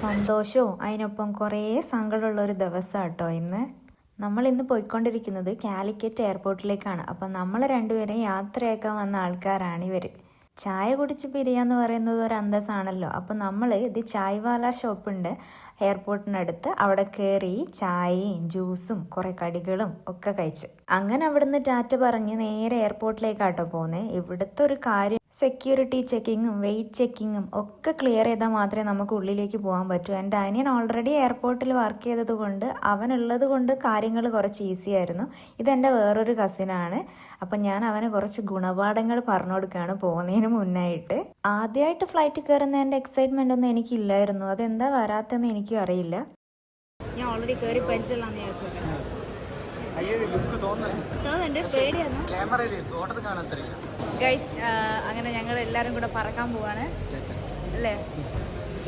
സന്തോഷവും അതിനൊപ്പം കുറേ സങ്കടമുള്ള ഒരു ദിവസം കേട്ടോ ഇന്ന്. നമ്മൾ ഇന്ന് പോയിക്കൊണ്ടിരിക്കുന്നത് കാലിക്കറ്റ് എയർപോർട്ടിലേക്കാണ്. അപ്പം നമ്മൾ രണ്ടുപേരെയും യാത്രയാക്കാൻ വന്ന ആൾക്കാരാണ് ഇവർ ചായ കുടിച്ച് പിരിയാന്ന് പറയുന്നത് ഒരു അന്തസ്സാണല്ലോ. അപ്പം നമ്മൾ ഇത് ചായ്വാല ഷോപ്പുണ്ട് എയർപോർട്ടിനടുത്ത്. അവിടെ കയറി ചായയും ജ്യൂസും കുറേ കടികളും ഒക്കെ കഴിച്ച്. അങ്ങനെ അവിടുന്ന് ടാറ്റ പറഞ്ഞ് നേരെ എയർപോർട്ടിലേക്കാട്ടോ പോകുന്നത് ഇവിടുത്തെ ഒരു കാര്യം സെക്യൂരിറ്റി ചെക്കിങ്ങും വെയിറ്റ് ചെക്കിങ്ങും ഒക്കെ ക്ലിയർ ചെയ്താൽ മാത്രമേ നമുക്ക് ഉള്ളിലേക്ക് പോകാൻ പറ്റൂ. എന്റെ അനിയൻ ഓൾറെഡി എയർപോർട്ടിൽ വർക്ക് ചെയ്തത് കൊണ്ട് അവനുള്ളത് കൊണ്ട് കാര്യങ്ങൾ കുറച്ച് ഈസി ആയിരുന്നു. ഇതെന്റെ വേറൊരു കസിനാണ് അപ്പം ഞാൻ അവന് കുറച്ച് ഗുണപാഠങ്ങൾ പറഞ്ഞു കൊടുക്കുകയാണ് പോകുന്നതിന് മുന്നായിട്ട്. ആദ്യമായിട്ട് ഫ്ലൈറ്റ് കയറുന്നതിന്റെ എക്സൈറ്റ്മെന്റ് ഒന്നും എനിക്കില്ലായിരുന്നു. അതെന്താ വരാത്തെന്ന് എനിക്കും അറിയില്ല. ഞാൻ ഓൾറെഡി കയറി വിചാരിച്ചോട്ടെ ഗൈസ് അങ്ങനെ ഞങ്ങൾ എല്ലാരും കൂടെ പറക്കാൻ പോവാണ്. അല്ലേ?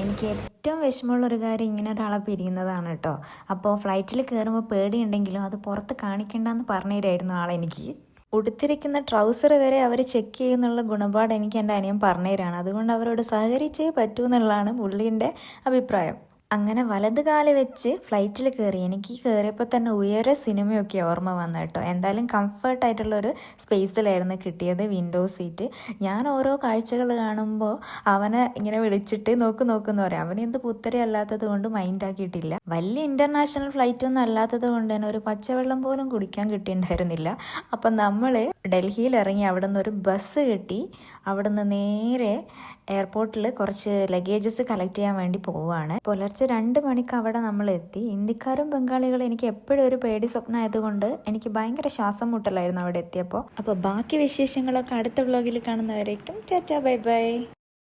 എനിക്ക് ഏറ്റവും വിഷമമുള്ള ഒരു കാര്യം ഇങ്ങനെ ഒരാളെ പിരിയുന്നതാണ് കേട്ടോ. അപ്പോൾ ഫ്ലൈറ്റിൽ കയറുമ്പോൾ പേടിയുണ്ടെങ്കിലും അത് പുറത്ത് കാണിക്കണ്ടെന്ന് പറഞ്ഞുതരായിരുന്നു ആളെനിക്ക് ഉടുത്തിരിക്കുന്ന ട്രൗസർ വരെ അവർ ചെക്ക് ചെയ്യുന്നുള്ള ഗുണപാട് എനിക്ക് എന്റെ അനിയൻ പറഞ്ഞു തരാണ് അതുകൊണ്ട് അവരോട് സഹകരിച്ചേ പറ്റൂ എന്നുള്ളതാണ് പുള്ളീന്റെ അഭിപ്രായം. അങ്ങനെ വലത് കാൽ വെച്ച് ഫ്ലൈറ്റിൽ കയറി എനിക്ക് കയറിയപ്പോൾ തന്നെ ഉയരെ സിനിമയൊക്കെ ഓർമ്മ വന്നു കേട്ടോ. എന്തായാലും കംഫർട്ടായിട്ടുള്ളൊരു സ്പേസിലായിരുന്നു കിട്ടിയത് വിൻഡോ സീറ്റ് ഞാൻ ഓരോ കാഴ്ചകൾ കാണുമ്പോൾ അവനെ ഇങ്ങനെ വിളിച്ചിട്ട് നോക്ക് നോക്കുന്നു പറയാം. അവന് എന്ത് പുത്തരി അല്ലാത്തത് കൊണ്ട് മൈൻഡ് ആക്കിയിട്ടില്ല. വലിയ ഇന്റർനാഷണൽ ഫ്ലൈറ്റ് ഒന്നും അല്ലാത്തത് കൊണ്ട് തന്നെ ഒരു പച്ചവെള്ളം പോലും കുടിക്കാൻ കിട്ടിയിട്ടുണ്ടായിരുന്നില്ല. അപ്പം നമ്മൾ ഡൽഹിയിൽ ഇറങ്ങി അവിടെ നിന്ന് ഒരു ബസ് കിട്ടി. അവിടെ നിന്ന് നേരെ എയർപോർട്ടിൽ കുറച്ച് ലഗേജസ് കളക്ട് ചെയ്യാൻ വേണ്ടി പോവുകയാണ്. പുലർച്ചെ രണ്ട് മണിക്ക് അവിടെ നമ്മൾ എത്തി. ഇന്ത്യക്കാരും ബംഗാളികളും എനിക്ക് എപ്പോഴും ഒരു പേടി സ്വപ്നം ആയതുകൊണ്ട് എനിക്ക് ഭയങ്കര ശ്വാസം മുട്ടലായിരുന്നു അവിടെ എത്തിയപ്പോൾ. അപ്പോൾ ബാക്കി വിശേഷങ്ങളൊക്കെ അടുത്ത വ്ളോഗിൽ കാണുന്നവരേക്കും ടാറ്റാ ബൈ ബൈ.